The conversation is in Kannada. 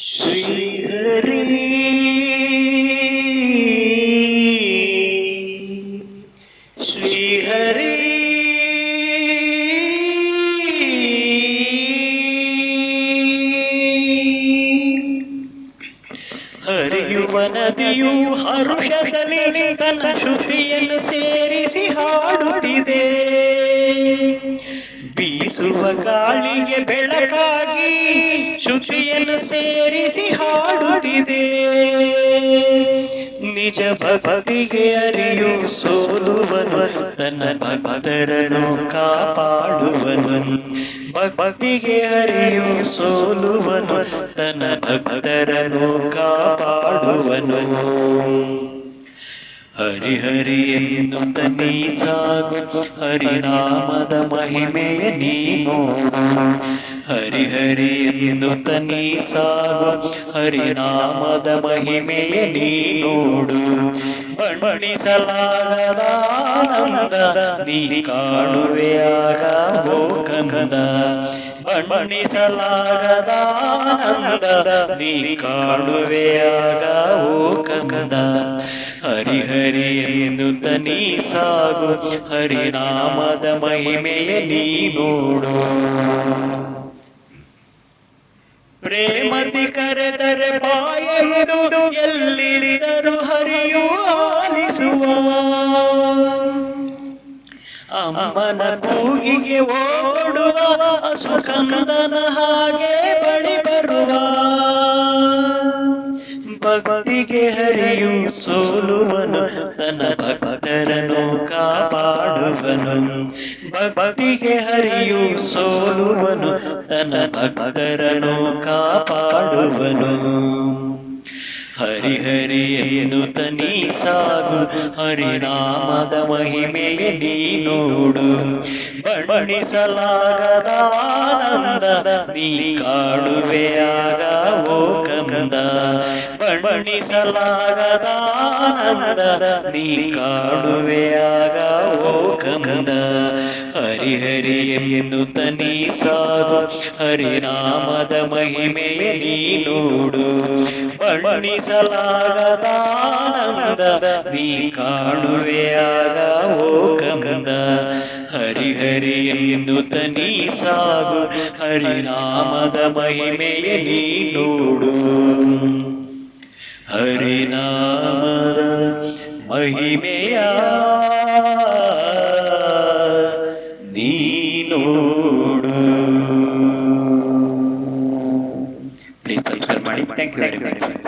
ಶ್ರೀಹರಿ ಶ್ರೀಹರಿ ಹರಿಯುವ ನದಿಯು ಹರುಷದಲ್ಲಿ ತನ್ನ ಶ್ರುತಿಯನ್ನು ಸೇರಿಸಿ ಹಾಡುತ್ತಿದೆ. ಬೀಸುವ ಗಾಳಿಗೆ ಬೆಳಕಾಗಿ ಶ್ರುತಿಯನ್ನು ಸೇರಿಸಿ ಹಾಡುತ್ತಿದೆ. ನಿಜ ಭಕ್ತಿಗೆ ಅರಿಯು ಸೋಲುವನು, ತನ್ನ ಭಕ್ತರನ್ನು ಕಾಪಾಡುವನು. ಭಕ್ತಿಗೆ ಅರಿಯು ಸೋಲುವನು, ತನ್ನ ಭಕ್ತರನ್ನು ಕಾಪಾಡುವನು. ಹರಿಹರಿ ಎನ್ನುತ್ತ ನೀ ಸಾಗು ಹರಿನಾಮದ ಮಹಿಮೆಯ ನೀನು ಹರಿಹರಿ ಎನ್ನುತ್ತ ನೀ ಸಾಗು ಹರಿನಾಮದ ಮಹಿಮೆಯ ನೀನೋಡು ಬಣ್ಣಿಸಲಾಗದ ಆನಂದ ನೀ ಕಾಣುವೆಯಾಗ ಓ ಕಂದ ಬಣ್ಣಿಸಲಾಗದ ಆನಂದ ನೀ ಕಾಣುವೆಯಾಗ ಓ ಕಂದ. ಹರಿಹರಿ ಎಂದು ನೀ ಸಾಗು. ಹರಿನಾಮದ ಮಹಿಮೆಯ ನೀ ನೋಡು. ಪ್ರೇಮತಿ ಕರೆದರೆ ಬಾಯೆಂದು ಎಲ್ಲಿದ್ದರು ಹರಿಯು ಆಲಿಸುವ. ಅಮ್ಮನ ಕೂಗಿಗೆ ಓಡುವ ಹಸುಕಂದನ ಸೋಲುವನು, ತನ್ನ ಭಕ್ತರನ್ನು ಕಾಪಾಡುವನು. ಭಕ್ತಿಗೆ ಹರಿಯು ಸೋಲುವನು, ತನ್ನ ಭಕ್ತರನ್ನು ಕಾಪಾಡುವನು. ಹರಿಹರಿ ಎಂದು ತನಿ ಸಾಗು, ಹರಿನಾಮದ ಮಹಿಮೆಯ ನೀ ನೋಡು. ಬಣ್ಣಿಸಲಾಗದ ಆನಂದ ನೀ ಕಾಡುವೆಯಾಗ ಓ ಕಂದ ಬಣ್ಣಿಸಲಾಗದ ಆನಂದ ನೀ ಕಾಡುವೆಯಾಗ ಓ ಕಂದ ಹರಿಹರಿ ಎಂದು ತನಿ ಸಾಗು ಹರಿನಾಮದ ಮಹಿಮೆಯ ನೀ ನೋಡು ಬಣ್ಣಿಸಲಾಗದ ಆನಂದ ನೀ ಕಾಣುವೆಯಾಗ ಓ ಕಂದ ಹರಿಹರಿ ಎಂದು ತನಿ ಸಾಗು ಹರಿನಾಮದ ಮಹಿಮೆಯ ನೀ ನೋಡು ಹರಿನಾಮದ ಮಹಿಮೆಯ ನೀ ನೋಡು ಪ್ಲೀಸ್ ಸಬ್ಸ್ಕ್ರೈಬ್ ಮಾಡಿ ಥ್ಯಾಂಕ್ ಯು ವೆರಿ ಮಚ್